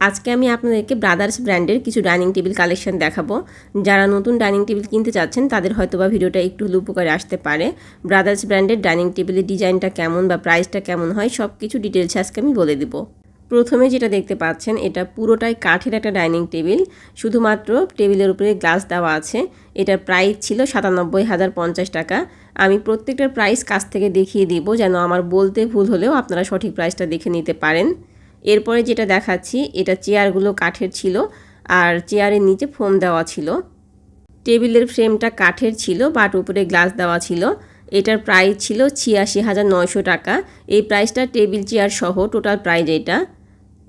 আজকে আমি আপনাদেরকে ব্রাদার্স ব্র্যান্ডের কিছু ডাইনিং টেবিল কালেকশন দেখাবো। যারা নতুন ডাইনিং টেবিল কিনতে চাচ্ছেন তাদের হয়তো বা ভিডিওটা একটু উপকারে আসতে পারে। ব্রাদার্স ব্র্যান্ডের ডাইনিং টেবিলের ডিজাইনটা কেমন বা প্রাইসটা কেমন হয় সব কিছু ডিটেলস আজকে আমি বলে দিব। প্রথমে যেটা দেখতে পাচ্ছেন, এটা পুরোটাই কাঠের একটা ডাইনিং টেবিল শুধুমাত্র টেবিলের উপরে গ্লাস দেওয়া আছে। এটার প্রাইস ছিল সাতানব্বই হাজার পঞ্চাশ টাকা। আমি প্রত্যেকটার প্রাইস কাছ থেকে দেখিয়ে দিব, যেন আমার বলতে ভুল হলেও আপনারা সঠিক প্রাইসটা দেখে নিতে পারেন। এরপরে যেটা দেখাচ্ছি, এটা চেয়ারগুলো কাঠের ছিল আর চেয়ারের নিচে ফোম দেওয়া ছিল। টেবিলের ফ্রেমটা কাঠের ছিল, বাট উপরে গ্লাস দেওয়া ছিল। এটার প্রাইস ছিল ছিয়াশি হাজার নয়শো টাকা। এই প্রাইসটা টেবিল, চেয়ার সহ টোটাল প্রাইস এটা।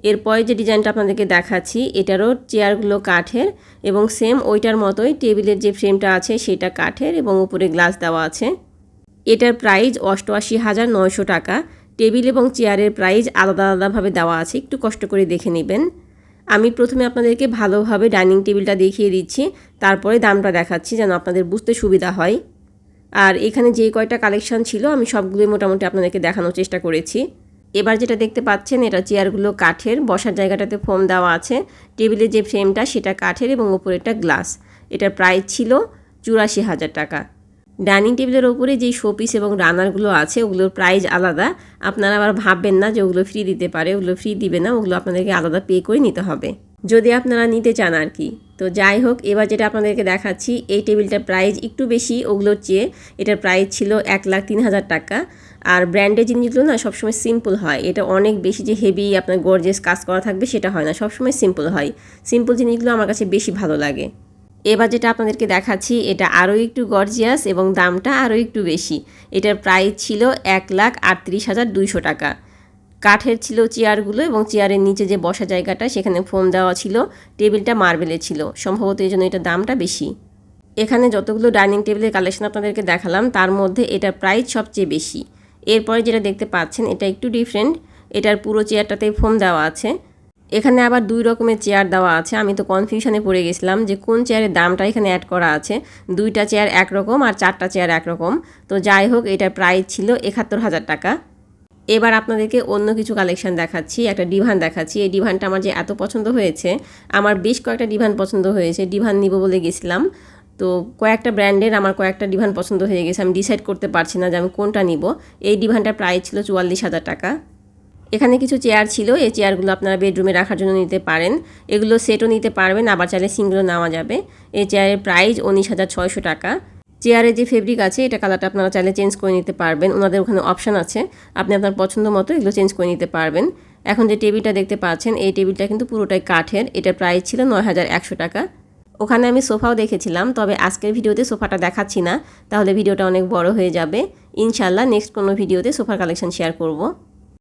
এরপরে যে ডিজাইনটা আপনাদেরকে দেখাচ্ছি, এটারও চেয়ারগুলো কাঠের এবং সেম ওইটার মতোই টেবিলের যে ফ্রেমটা আছে সেটা কাঠের এবং উপরে গ্লাস দেওয়া আছে। এটার প্রাইস অষ্টআশি হাজার নয়শো টাকা। টেবিল এবং চেয়ারের প্রাইস আলাদা আলাদাভাবে দেওয়া আছে, একটু কষ্ট করে দেখে নেবেন। আমি প্রথমে আপনাদেরকে ভালোভাবে ডাইনিং টেবিলটা দেখিয়ে দিচ্ছি, তারপরে দামটা দেখাচ্ছি যেন আপনাদের বুঝতে সুবিধা হয়। আর এখানে যে কয়টা কালেকশন ছিল, আমি সবগুলোই মোটামুটি আপনাদেরকে দেখানোর চেষ্টা করেছি। এবার যেটা দেখতে পাচ্ছেন, এটা চেয়ারগুলো কাঠের, বসার জায়গাটাতে ফোম দেওয়া আছে। টেবিলের যে ফ্রেমটা, সেটা কাঠের এবং উপরেটা গ্লাস। এটার প্রাইস ছিল চুরাশি হাজার টাকা। ডাইনিং টেবিলের ওপরে যেই শোপিস এবং রানারগুলো আছে, ওগুলোর প্রাইস আলাদা। আপনারা আবার ভাববেন না যে ওগুলো ফ্রি দিতে পারে, ওগুলো ফ্রি দিবে না, ওগুলো আপনাদেরকে আলাদা পে করে নিতে হবে। যদি আপনারা নিতে চান আর কি। তো যাই হোক, এবার যেটা আপনাদেরকে দেখাচ্ছি, এই টেবিলটার প্রাইস একটু বেশি, ওগুলোর চেয়ে এটার প্রাইস ছিল এক লাখ তিন হাজার টাকা। আর ব্র্যান্ডের জিনিসগুলো না সবসময় সিম্পল হয়। এটা অনেক বেশি যে হেভি আপনার গর্জেস কাজ করা থাকবে, সেটা হয় না। সবসময় সিম্পল হয়। সিম্পল জিনিসগুলো আমার কাছে বেশি ভালো লাগে। এবার যেটা আপনাদেরকে দেখাচ্ছি, এটা আরও একটু গর্জিয়াস এবং দামটা আরও একটু বেশি। এটার প্রাইস ছিল এক লাখ আটত্রিশ হাজার দুইশো টাকা। কাঠের ছিল চেয়ারগুলো এবং চেয়ারের নিচে যে বসা জায়গাটা, সেখানে ফোম দেওয়া ছিল, টেবিলটা মার্বেলের ছিল। সম্ভবত এই জন্য এটার দামটা বেশি। এখানে যতগুলো ডাইনিং টেবিলের কালেকশন আপনাদেরকে দেখালাম, তার মধ্যে এটার প্রাইস সবচেয়ে বেশি। এরপরে যেটা দেখতে পাচ্ছেন, এটা একটু ডিফারেন্ট। এটার পুরো চেয়ারটাতে ফোম দেওয়া আছে। এখানে আবার দুই রকমের চেয়ার দেওয়া আছে। আমি তো কনফিউশনে পড়ে গেছিলাম যে কোন চেয়ারের দামটা এখানে অ্যাড করা আছে। দুইটা চেয়ার একরকম আর চারটা চেয়ার একরকম। তো যাই হোক, এটার প্রাইস ছিল একাত্তর হাজার টাকা। এবার আপনাদেরকে অন্য কিছু কালেকশন দেখাচ্ছি, একটা ডিভান দেখাচ্ছি। এই ডিভানটা আমার যে এত পছন্দ হয়েছে, আমার বেশ কয়েকটা ডিভান পছন্দ হয়েছে। ডিভান নিব বলে গেছিলাম। তো কয়েকটা ব্র্যান্ডের আমার কয়েকটা ডিভান পছন্দ হয়ে গেছে। আমি ডিসাইড করতে পারছি না যে আমি কোনটা নিব। এই ডিভানটার প্রাইস ছিল চুয়াল্লিশ হাজার টাকা। এখানে কিছু চেয়ার ছিল, এই চেয়ারগুলো আপনারা বেডরুমে রাখার জন্য নিতে পারেন। এগুলো সেটও নিতে পারবেন, আবার চাইলে সিঙ্গেলও নেওয়া যাবে। এই চেয়ারের প্রাইস উনিশ হাজার ছয়শো টাকা। চেয়ারের যে ফেব্রিক আছে, এটা কালারটা আপনারা চাইলে চেঞ্জ করে নিতে পারবেন। ওনাদের ওখানে অপশান আছে, আপনি আপনার পছন্দ মতো এগুলো চেঞ্জ করে নিতে পারবেন। এখন যে টেবিলটা দেখতে পাচ্ছেন, এই টেবিলটা কিন্তু পুরোটাই কাঠের। এটার প্রাইস ছিল নয় হাজার একশো টাকা। ওখানে আমি সোফাও দেখেছিলাম, তবে আজকের ভিডিওতে সোফাটা দেখাচ্ছি না। তাহলে ভিডিওটা অনেক বড় হয়ে যাবে। ইনশাল্লাহ নেক্সট কোনো ভিডিওতে সোফার কালেকশন শেয়ার করব।